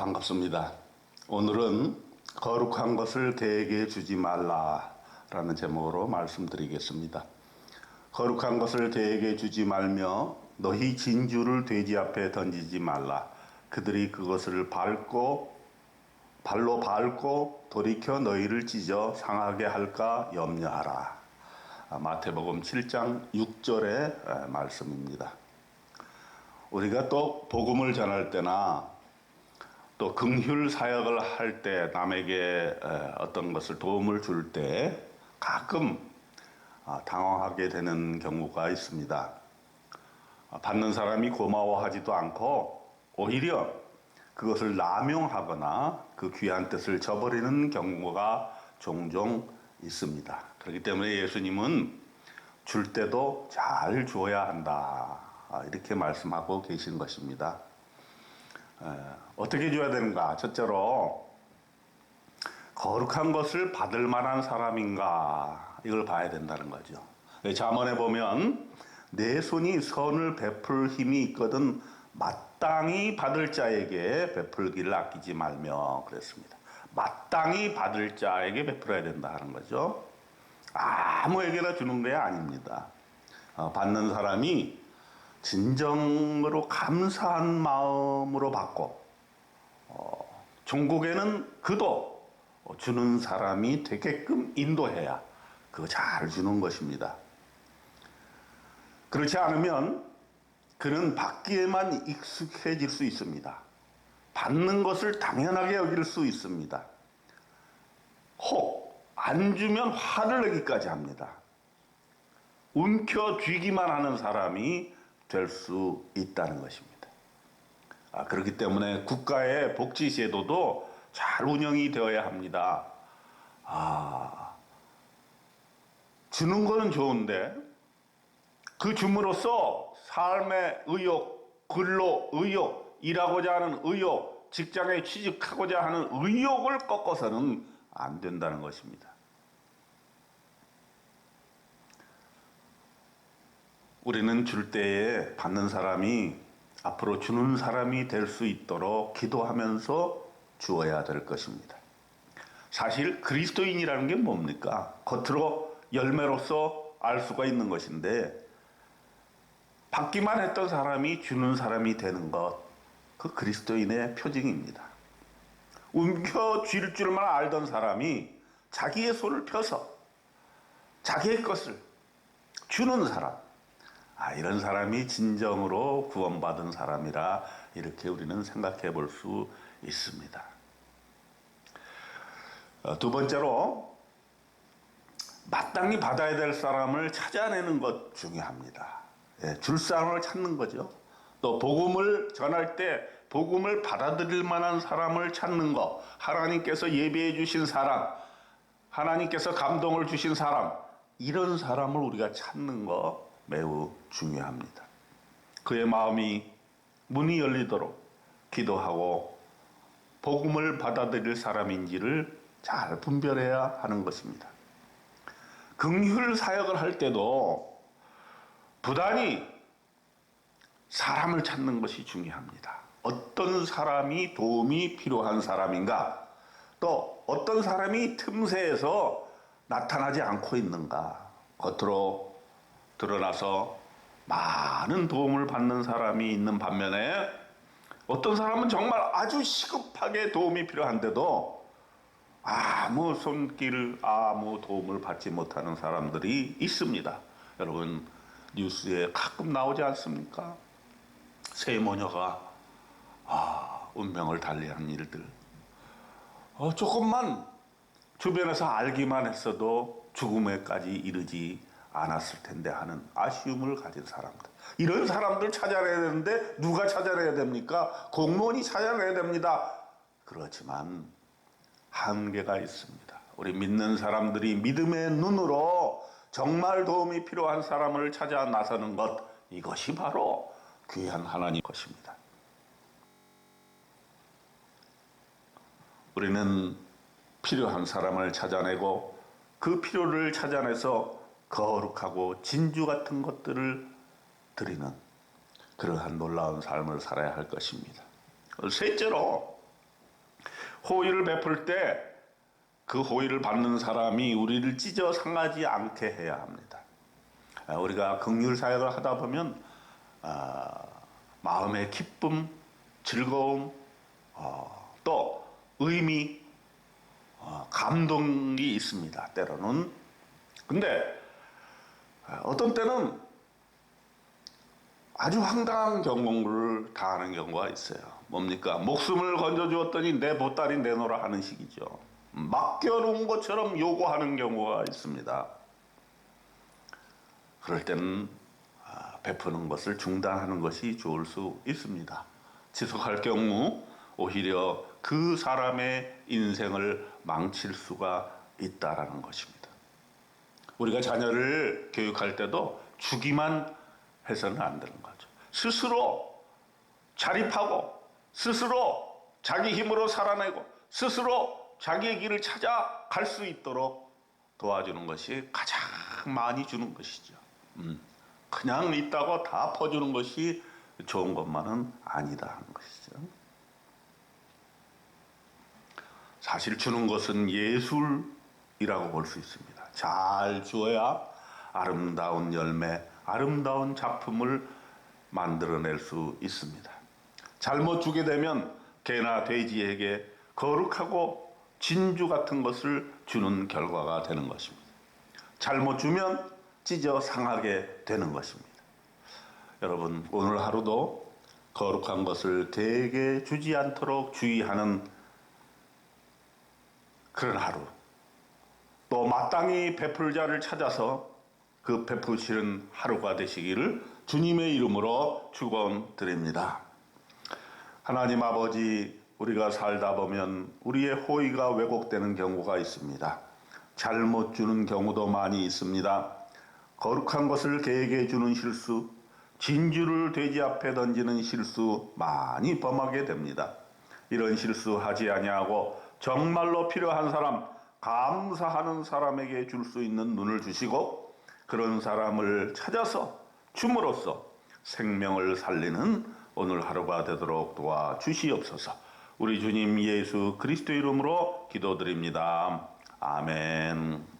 반갑습니다. 오늘은 거룩한 것을 대에게 주지 말라라는 제목으로 말씀드리겠습니다. 거룩한 것을 대에게 주지 말며 너희 진주를 돼지 앞에 던지지 말라. 그들이 그것을 밟고 발로 밟고 돌이켜 너희를 찢어 상하게 할까 염려하라. 아, 마태복음 7장 6절의 말씀입니다. 우리가 또 복음을 전할 때나 또 긍휼 사역을 할 때 남에게 어떤 것을 도움을 줄 때 가끔 아, 당황하게 되는 경우가 있습니다. 아, 받는 사람이 고마워하지도 않고 오히려 그것을 남용하거나 그 귀한 뜻을 저버리는 경우가 종종 있습니다. 그렇기 때문에 예수님은 줄 때도 잘 줘야 한다. 아, 이렇게 말씀하고 계신 것입니다. 어떻게 줘야 되는가? 첫째로 거룩한 것을 받을 만한 사람인가 이걸 봐야 된다는 거죠. 자문에 보면 내 손이 선을 베풀 힘이 있거든 마땅히 받을 자에게 베풀기를 아끼지 말며 그랬습니다. 마땅히 받을 자에게 베풀어야 된다 하는 거죠. 아무에게나 주는 게 아닙니다. 어, 받는 사람이 진정으로 감사한 마음으로 받고 어, 종국에는 그도 주는 사람이 되게끔 인도해야 그거 잘 주는 것입니다. 그렇지 않으면 그는 받기에만 익숙해질 수 있습니다. 받는 것을 당연하게 여길 수 있습니다. 혹 안 주면 화를 내기까지 합니다. 움켜쥐기만 하는 사람이 될 수 있다는 것입니다. 아, 그렇기 때문에 국가의 복지 제도도 잘 운영이 되어야 합니다. 아, 주는 거는 좋은데, 그 줌으로써 삶의 의욕, 근로 의욕, 일하고자 하는 의욕, 직장에 취직하고자 하는 의욕을 꺾어서는 안 된다는 것입니다. 우리는 줄 때에 받는 사람이 앞으로 주는 사람이 될 수 있도록 기도하면서 주어야 될 것입니다. 사실 그리스도인이라는 게 뭡니까? 겉으로 열매로서 알 수가 있는 것인데 받기만 했던 사람이 주는 사람이 되는 것, 그 그리스도인의 표징입니다. 움켜 쥘 줄만 알던 사람이 자기의 손을 펴서 자기의 것을 주는 사람, 아, 이런 사람이 진정으로 구원받은 사람이라 이렇게 우리는 생각해 볼 수 있습니다. 어, 두 번째로, 마땅히 받아야 될 사람을 찾아내는 것 중요합니다. 예, 줄 사람을 찾는 거죠. 또, 복음을 전할 때, 복음을 받아들일 만한 사람을 찾는 것, 하나님께서 예배해 주신 사람, 하나님께서 감동을 주신 사람, 이런 사람을 우리가 찾는 것 매우 중요합니다. 그의 마음이 문이 열리도록 기도하고 복음을 받아들일 사람인지를 잘 분별해야 하는 것입니다. 긍휼 사역을 할 때도 부단히 사람을 찾는 것이 중요합니다. 어떤 사람이 도움이 필요한 사람인가? 또 어떤 사람이 틈새에서 나타나지 않고 있는가? 겉으로 드러나서 많은 도움을 받는 사람이 있는 반면에 어떤 사람은 정말 아주 시급하게 도움이 필요한데도 아무 손길, 아무 도움을 받지 못하는 사람들이 있습니다. 여러분, 뉴스에 가끔 나오지 않습니까? 새 모녀가, 아, 운명을 달리한 일들. 어, 조금만 주변에서 알기만 했어도 죽음에까지 이르지 않았을 텐데 하는 아쉬움을 가진 사람들. 이런 사람들 찾아내야 되는데 누가 찾아내야 됩니까? 공무원이 찾아내야 됩니다. 그렇지만 한계가 있습니다. 우리 믿는 사람들이 믿음의 눈으로 정말 도움이 필요한 사람을 찾아 나서는 것, 이것이 바로 귀한 하나님 것입니다. 우리는 필요한 사람을 찾아내고 그 필요를 찾아내서 거룩하고 진주 같은 것들을 드리는 그러한 놀라운 삶을 살아야 할 것입니다. 셋째로 호의를 베풀 때 그 호의를 받는 사람이 우리를 찢어 상하지 않게 해야 합니다. 아, 우리가 긍휼 사역을 하다 보면 아, 마음의 기쁨, 즐거움, 어, 또 의미, 어, 감동이 있습니다. 때로는. 근데 아, 어떤 때는 아주 황당한 경공을 당하는 경우가 있어요. 뭡니까? 목숨을 건져 주었더니 내 보따리 내놓으라 하는 식이죠. 맡겨놓은 것처럼 요구하는 경우가 있습니다. 그럴 때는 아, 베푸는 것을 중단하는 것이 좋을 수 있습니다. 지속할 경우 오히려 그 사람의 인생을 망칠 수가 있다라는 것입니다. 우리가 자녀를 교육할 때도 주기만 해서는 안 되는 거죠. 스스로 자립하고 스스로 자기 힘으로 살아내고 스스로 자기의 길을 찾아 갈 수 있도록 도와주는 것이 가장 많이 주는 것이죠. 음, 그냥 있다고 다 퍼주는 것이 좋은 것만은 아니다 하는 것이죠. 사실 주는 것은 예술이라고 볼 수 있습니다. 잘 주어야 아름다운 열매, 아름다운 작품을 만들어낼 수 있습니다. 잘못 주게 되면 개나 돼지에게 거룩하고 진주 같은 것을 주는 결과가 되는 것입니다. 잘못 주면 찢어 상하게 되는 것입니다. 여러분, 오늘 하루도 거룩한 것을 대개 주지 않도록 주의하는 그런 하루. 또 마땅히 베풀 자를 찾아서 그 베푸시는 하루가 되시기를 주님의 이름으로 축원드립니다. 하나님 아버지 우리가 살다 보면 우리의 호의가 왜곡되는 경우가 있습니다. 잘못 주는 경우도 많이 있습니다. 거룩한 것을 개에게 주는 실수, 진주를 돼지 앞에 던지는 실수 많이 범하게 됩니다. 이런 실수하지 아니하고 정말로 필요한 사람, 감사하는 사람에게 줄 수 있는 눈을 주시고 그런 사람을 찾아서 줌으로써 생명을 살리는 오늘 하루가 되도록 도와 주시옵소서. 우리 주님 예수 그리스도 이름으로 기도드립니다. 아멘.